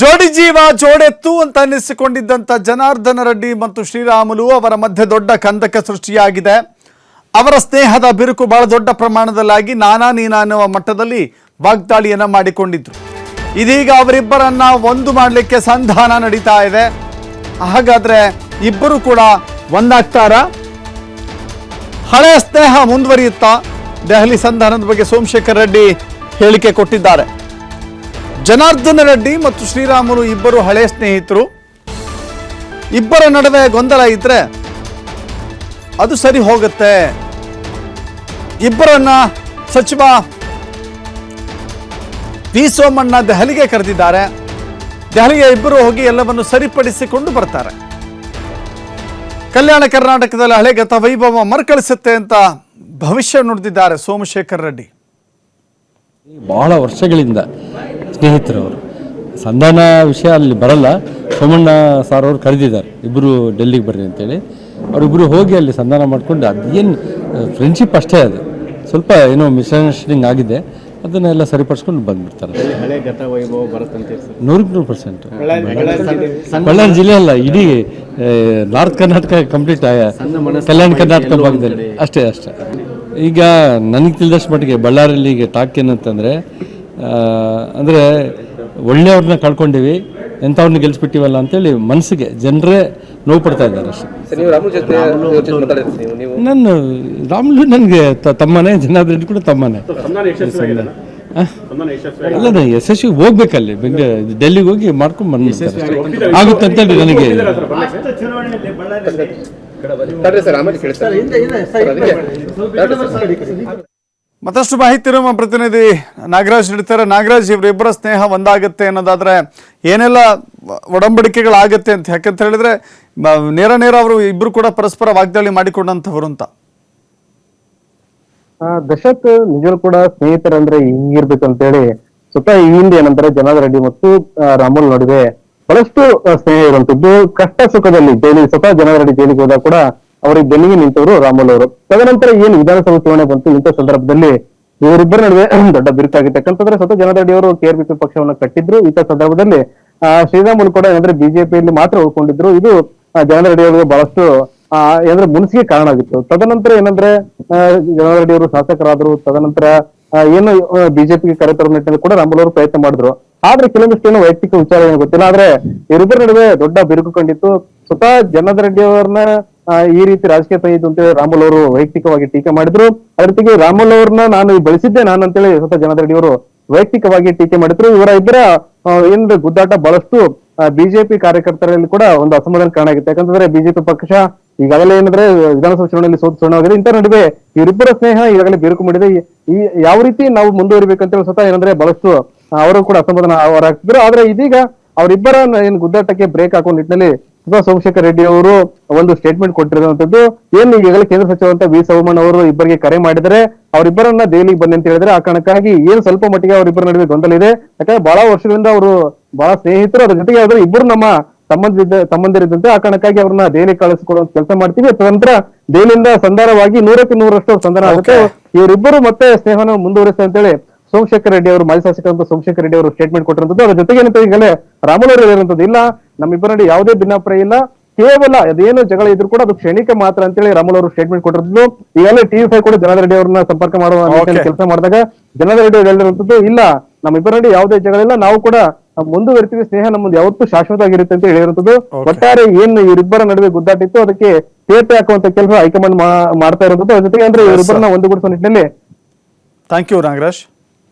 ಜೋಡಿ ಜೀವ ಜೋಡೆತ್ತು ಅಂತ ಅನ್ನಿಸಿಕೊಂಡಿದ್ದಂಥ ಜನಾರ್ದನ ರೆಡ್ಡಿ ಮತ್ತು ಶ್ರೀರಾಮುಲು ಅವರ ಮಧ್ಯೆ ದೊಡ್ಡ ಕಂದಕ ಸೃಷ್ಟಿಯಾಗಿದೆ. ಅವರ ಸ್ನೇಹದ ಬಿರುಕು ಬಹಳ ದೊಡ್ಡ ಪ್ರಮಾಣದಲ್ಲಾಗಿ ನಾನಾ ನೀನಾ ಅನ್ನುವ ಮಟ್ಟದಲ್ಲಿ ವಾಗ್ದಾಳಿಯನ್ನು ಮಾಡಿಕೊಂಡಿದ್ರು. ಇದೀಗ ಅವರಿಬ್ಬರನ್ನ ಒಂದು ಮಾಡಲಿಕ್ಕೆ ಸಂಧಾನ ನಡೀತಾ ಇದೆ. ಹಾಗಾದ್ರೆ ಇಬ್ಬರು ಕೂಡ ಒಂದಾಗ್ತಾರ? ಹಳೆಯ ಸ್ನೇಹ ಮುಂದುವರಿಯುತ್ತಾ? ದೆಹಲಿ ಸಂಧಾನದ ಬಗ್ಗೆ ಸೋಮಶೇಖರ್ ರೆಡ್ಡಿ ಹೇಳಿಕೆ ಕೊಟ್ಟಿದ್ದಾರೆ. ಜನಾರ್ದನ ರೆಡ್ಡಿ ಮತ್ತು ಶ್ರೀರಾಮುಲು ಇಬ್ಬರು ಹಳೆಯ ಸ್ನೇಹಿತರು. ಇಬ್ಬರ ನಡುವೆ ಗೊಂದಲ ಇದ್ರೆ ಅದು ಸರಿ ಹೋಗುತ್ತೆ. ಇಬ್ಬರನ್ನ ಸಚಿವ ವಿ ಸೋಮಣ್ಣ ದೆಹಲಿಗೆ ಕರೆದಿದ್ದಾರೆ. ದೆಹಲಿಗೆ ಇಬ್ಬರು ಹೋಗಿ ಎಲ್ಲವನ್ನು ಸರಿಪಡಿಸಿಕೊಂಡು ಬರ್ತಾರೆ. ಕಲ್ಯಾಣ ಕರ್ನಾಟಕದಲ್ಲಿ ಹಳೆಗತ ವೈಭವ ಮರುಕಳಿಸುತ್ತೆ ಅಂತ ಭವಿಷ್ಯ ನುಡಿದಿದ್ದಾರೆ ಸೋಮಶೇಖರ್ ರೆಡ್ಡಿ. ಬಹಳ ವರ್ಷಗಳಿಂದ ಸ್ನೇಹಿತರವರು. ಸಂಧಾನ ವಿಷಯ ಅಲ್ಲಿ ಬರಲ್ಲ. ಸೋಮಣ್ಣ ಸಾರ್ ಅವರು ಕರೆದಿದ್ದಾರೆ. ಇಬ್ಬರು ಡೆಲ್ಲಿಗೆ ಬರ್ರಿ ಅಂತೇಳಿ. ಅವರಿಬ್ಬರು ಹೋಗಿ ಅಲ್ಲಿ ಸಂಧಾನ ಮಾಡ್ಕೊಂಡು ಅದೇನು ಫ್ರೆಂಡ್ಶಿಪ್ ಅಷ್ಟೇ ಅದು. ಸ್ವಲ್ಪ ಏನೋ ಮಿಸ್ಅಂಡರ್ಸ್ಟ್ಯಾಂಡಿಂಗ್ ಆಗಿದೆ. ಅದನ್ನೆಲ್ಲ ಸರಿಪಡಿಸ್ಕೊಂಡು ಬಂದ್ಬಿಡ್ತಾರೆ. ಹಳೆ ಗತ ವೈಭವ ಬರುತ್ತಂತೆ ಸರ್. ನೂರಕ್ಕೆ ನೂರು ಪರ್ಸೆಂಟ್ ಬಳ್ಳಾರಿ ಜಿಲ್ಲೆ ಅಲ್ಲ ಇಡೀ ನಾರ್ತ್ ಕರ್ನಾಟಕ ಕಂಪ್ಲೀಟ್ ಕಲ್ಯಾಣ ಕರ್ನಾಟಕ ಭಾಗದಲ್ಲಿ. ಅಷ್ಟೇ ಅಷ್ಟೇ. ಈಗ ನನಗೆ ತಿಳಿದಷ್ಟು ಮಟ್ಟಿಗೆ ಬಳ್ಳಾರಿಯಲ್ಲಿ ಈಗ ಟಾಕ್ ಏನಂತಂದರೆ ಅಂದರೆ ಒಳ್ಳೆಯವ್ರನ್ನ ಕಳ್ಕೊಂಡಿವಿ ಎಂಥವ್ರನ್ನ ಗೆಲ್ಸ್ಬಿಟ್ಟಿವಲ್ಲ ಅಂತೇಳಿ ಮನಸ್ಸಿಗೆ ಜನರೇ ನೋವು ಪಡ್ತಾ ಇದ್ದಾರೆ ಅಷ್ಟೇ. ನಾನು ರಾಮುಲು ನನಗೆ ತಮ್ಮನೇ ಜನಾರ್ದನ್ ರೆಡ್ಡಿ ಕೂಡ ತಮ್ಮನೇ? ಅಲ್ಲ ನಾನು ಯಶಸ್ವಿ ಹೋಗ್ಬೇಕಲ್ಲಿ ಬೆಂಗಳೂರು ಡೆಲ್ಲಿಗೆ ಹೋಗಿ ಮಾಡ್ಕೊಂಡು ಬಂದ್ಬಿಡ್ತಾರೆ ಆಗುತ್ತೆ ಅಂತೇಳಿ ನನಗೆ. ಮತ್ತಷ್ಟು ಮಾಹಿತಿ ನಮ್ಮ ಪ್ರತಿನಿಧಿ ನಾಗರಾಜ್ ನೀಡ್ತಾರೆ. ನಾಗರಾಜ್ ಇವರಿಬ್ಬರ ಸ್ನೇಹ ಒಂದಾಗುತ್ತೆ ಅನ್ನೋದಾದ್ರೆ ಏನೆಲ್ಲ ಒಡಂಬಡಿಕೆಗಳಾಗತ್ತೆ ಅಂತ ಯಾಕಂತ ಹೇಳಿದ್ರೆ ನೇರ ನೇರ ಅವರು ಇಬ್ರು ಕೂಡ ಪರಸ್ಪರ ವಾಗ್ದಾಳಿ ಮಾಡಿಕೊಂಡಂತವರು ಅಂತ. ಆ, ನಿಜರು ಕೂಡ ಸ್ನೇಹಿತರಂದ್ರೆ ಹಿಂಗಿರ್ಬೇಕು ಅಂತೇಳಿ ಸುತ್ತ ಈ ಹಿಂದೆ ಏನಂದ್ರೆ ಜನಾರ್ದನ್ ರೆಡ್ಡಿ ಮತ್ತು ರಾಮುಲ್ ನಡುವೆ ಬಹಳಷ್ಟು ಸ್ನೇಹ ಇರುವಂತದ್ದು ಕಷ್ಟ ಸುಖದಲ್ಲಿ ಜೈಲಿಗೆ ಸ್ವತಃ ಜನಾರ್ದನ್ ರೆಡ್ಡಿ ಜೈಲಿಗೆ ಹೋದಾಗ ಕೂಡ ಅವರಿಗೆ ಬೆನ್ನಿಗೆ ನಿಂತವರು ರಾಮುಲ್ ಅವರು. ತದನಂತರ ಏನು ವಿಧಾನಸಭಾ ಚುನಾವಣೆ ಬಂತು ಇಂಥ ಸಂದರ್ಭದಲ್ಲಿ ಇವರಿಬ್ಬರ ನಡುವೆ ದೊಡ್ಡ ಬಿರುಕಾಗಿತ್ತು ಯಾಕಂತಂದ್ರೆ ಸ್ವತಃ ಜನಾರ್ದನ್ ರೆಡ್ಡಿ ಅವರು ಪಿ ಪಕ್ಷವನ್ನ ಕಟ್ಟಿದ್ರು. ಇಂಥ ಸಂದರ್ಭದಲ್ಲಿ ಶ್ರೀರಾಮುಲು ಕೂಡ ಏನಂದ್ರೆ ಬಿಜೆಪಿಯಲ್ಲಿ ಮಾತ್ರ ಉಳ್ಕೊಂಡಿದ್ರು. ಇದು ಆ, ಜನಾರ್ದನ್ ರೆಡ್ಡಿ ಅವರಿಗೆ ಬಹಳಷ್ಟು ಏನಂದ್ರೆ ಮುನ್ಸಿಗೆ ಕಾರಣ ಆಗಿತ್ತು. ತದನಂತರ ಏನಂದ್ರೆ ಆ, ಜನಾರ್ದನ್ ರೆಡ್ಡಿ ಅವರು ಶಾಸಕರಾದ್ರು. ತದನಂತರ ಏನು ಬಿಜೆಪಿಗೆ ಕರೆತರೋ ನಿಟ್ಟಿನಲ್ಲಿ ಕೂಡ ರಾಮುಲ್ ಅವರು ಪ್ರಯತ್ನ ಮಾಡಿದ್ರು. ಆದ್ರೆ ಕೆಲವೊಂದಿಷ್ಟು ಏನು ವೈಯಕ್ತಿಕ ವಿಚಾರ ಏನು ಗೊತ್ತಿಲ್ಲ. ಆದ್ರೆ ಇವರಿಬ್ಬರ ನಡುವೆ ದೊಡ್ಡ ಬಿರುಕು ಕಂಡಿತ್ತು. ಸ್ವತಃ ಜನಾರ್ದನ್ ರೆಡ್ಡಿ ಅವರನ್ನ ಈ ರೀತಿ ರಾಜಕೀಯ ತಂದಿದ್ದು ಅಂತೇಳಿ ರಾಮುಲ್ ಅವರು ವೈಯಕ್ತಿಕವಾಗಿ ಟೀಕೆ ಮಾಡಿದ್ರು. ಅದ್ರ ಜೊತೆಗೆ ರಾಮುಲ್ ಅವ್ರನ್ನ ನಾನು ಬಳಸಿದ್ದೆ ನಾನು ಅಂತೇಳಿ ಸ್ವತಃ ಜನಾರ್ದನ್ ರೆಡ್ಡಿ ಅವರು ವೈಯಕ್ತಿಕವಾಗಿ ಟೀಕೆ ಮಾಡಿದ್ರು. ಇವರ ಇಬ್ಬರ ಏನಿದೆ ಗುದ್ದಾಟ ಬಹಳಷ್ಟು ಬಿಜೆಪಿ ಕಾರ್ಯಕರ್ತರಲ್ಲಿ ಕೂಡ ಒಂದು ಅಸಮಾಧಾನ ಕಾರಣ ಆಗಿತ್ತು. ಯಾಕಂತಂದ್ರೆ ಬಿಜೆಪಿ ಪಕ್ಷ ಈಗಾಗಲೇ ಏನಂದ್ರೆ ವಿಧಾನಸಭಾ ಚುನಾವಣೆಯಲ್ಲಿ ಸೋತು ಸೋಣವಾಗಿದೆ ಇಂಥ ನಡುವೆ ಇವರಿಬ್ಬರ ಸ್ನೇಹ ಈಗಾಗಲೇ ಬಿರುಕು ಮಾಡಿದೆ. ಈ- ಯಾವ ರೀತಿ ನಾವು ಮುಂದುವರಿಬೇಕಂತ ಸ್ವತಃ ಏನಂದ್ರೆ ಬಹಳಷ್ಟು ಅವರು ಕೂಡ ಅಸಮಾಧಾನ ಅವರಾಗ್ತಿದ್ರು ಆದ್ರೆ ಇದೀಗ ಅವರಿಬ್ಬರ ಏನು ಗುದ್ದಾಟಕ್ಕೆ ಬ್ರೇಕ್ ಹಾಕೋ ನಿಟ್ಟಿನಲ್ಲಿ ಸ್ವತಃ ಸೋಮಶೇಖರ್ ರೆಡ್ಡಿ ಅವರು ಒಂದು ಸ್ಟೇಟ್ಮೆಂಟ್ ಕೊಟ್ಟಿರುವಂತದ್ದು ಏನು ಈಗಾಗಲೇ ಕೇಂದ್ರ ಸಚಿವರಂತ ವಿ ಸೋಮಣ್ಣ ಅವರು ಇಬ್ಬರಿಗೆ ಕರೆ ಮಾಡಿದರೆ ಅವರಿಬ್ಬರನ್ನ ದೆಹಲಿಗೆ ಬನ್ನಿ ಅಂತ ಹೇಳಿದ್ರೆ ಆ ಕಾರಣಕ್ಕಾಗಿ ಏನು ಸ್ವಲ್ಪ ಮಟ್ಟಿಗೆ ಅವರಿಬ್ಬರ ನಡುವೆ ಗೊಂದಲ ಇದೆ. ಯಾಕಂದ್ರೆ ಬಹಳ ವರ್ಷಗಳಿಂದ ಅವರು ಬಹಳ ಸ್ನೇಹಿತರು ಅದ್ರ ಜೊತೆಗೆ ಆದ್ರೆ ಇಬ್ಬರು ನಮ್ಮ ಸಂಬಂಧಿಸಿದ ಸಂಬಂಧಿರಿದಂತೆ ಆ ಕಾರಣಕ್ಕಾಗಿ ಅವ್ರನ್ನ ದೆಹಲಿ ಕಳಿಸ್ಕೊಡೋ ಕೆಲಸ ಮಾಡ್ತೀವಿ. ತದನಂತರ ದೆಹಲಿಯಿಂದ ಸಂಧಾನವಾಗಿ ನೂರಕ್ಕೆ ನೂರಷ್ಟು ಸಂಧಾನ ಆಗುತ್ತೆ. ಇವರಿಬ್ಬರು ಮತ್ತೆ ಸ್ನೇಹವನ್ನು ಮುಂದುವರಿಸ್ತಾರೆ ಅಂತೇಳಿ ಸೋಮಶೇಖರ್ ರೆಡ್ಡಿ ಅವರು ಮಾಜಿ ಶಾಸಕರಂತ ಸೋಮಶೇಖರ್ ರೆಡ್ಡಿ ಅವರು ಸ್ಟೇಟ್ಮೆಂಟ್ ಕೊಟ್ಟಿರುವಂತದ್ದು ಅದ್ರ ಜೊತೆಗೆ ಏನಂತ ಈಗಲೇ ರಾಮುಲು ಅವರು ಹೇಳಿರುವಂತದ್ದು ಇಲ್ಲ ನಮ್ಮಿಬ್ಬರ ನಡುವೆ ಯಾವುದೇ ಭಿನ್ನಾಭಿಪ್ರಾಯ ಇಲ್ಲ. ಕೇವಲ ಅದೇನು ಜಗಳ ಇದ್ರು ಕೂಡ ಅದು ಕ್ಷಣಿಕ ಮಾತ್ರ ಅಂತೇಳಿ ರಾಮುಲ್ ಅವರು ಸ್ಟೇಟ್ಮೆಂಟ್ ಕೊಟ್ಟಿರೋದು ಈಗಲೇ ಟಿವಿ ಫೈವ್ ಕೂಡ ಜನಾರ್ ರೆಡ್ಡಿ ಅವರನ್ನ ಸಂಪರ್ಕ ಮಾಡುವ. ಕೆಲಸ ಮಾಡಿದಾಗ ಜನಾರ್ ರೆಡ್ಡಿ ಅವರು ಹೇಳಿರುವಂತದ್ದು ಇಲ್ಲ ನಮ್ಮಿಬ್ಬರ ನಡುವೆ ಯಾವುದೇ ಜಗಳ ಇಲ್ಲ. ನಾವು ಕೂಡ ಮುಂದುವರಿತೀವಿ ಸ್ನೇಹ ನಮ್ಮದು ಮುಂದೆ ಯಾವತ್ತೂ ಶಾಶ್ವತ ಆಗಿರುತ್ತೆ ಅಂತ ಹೇಳಿರುವಂತದ್ದು ಒಟ್ಟಾರೆ ಏನು ಇವರಿಬ್ಬರ ನಡುವೆ ಗುದ್ದಾಟಿತ್ತು ಅದಕ್ಕೆ ತೇಪೆ ಹಾಕುವಂತ ಕೆಲಸ ಹೈಕಮಾಂಡ್ ಮಾಡ್ತಾ ಇರುವಂತದ್ದು ಅದ್ರ ಜೊತೆಗೆ ಅಂದ್ರೆ ಇವರಿಬ್ಬರನ್ನ ಒಂದುಗೂಡಿಸುವ ನಿಟ್ಟಿನಲ್ಲಿ ಥ್ಯಾಂಕ್ ಯು ನಾಗರಾಜ್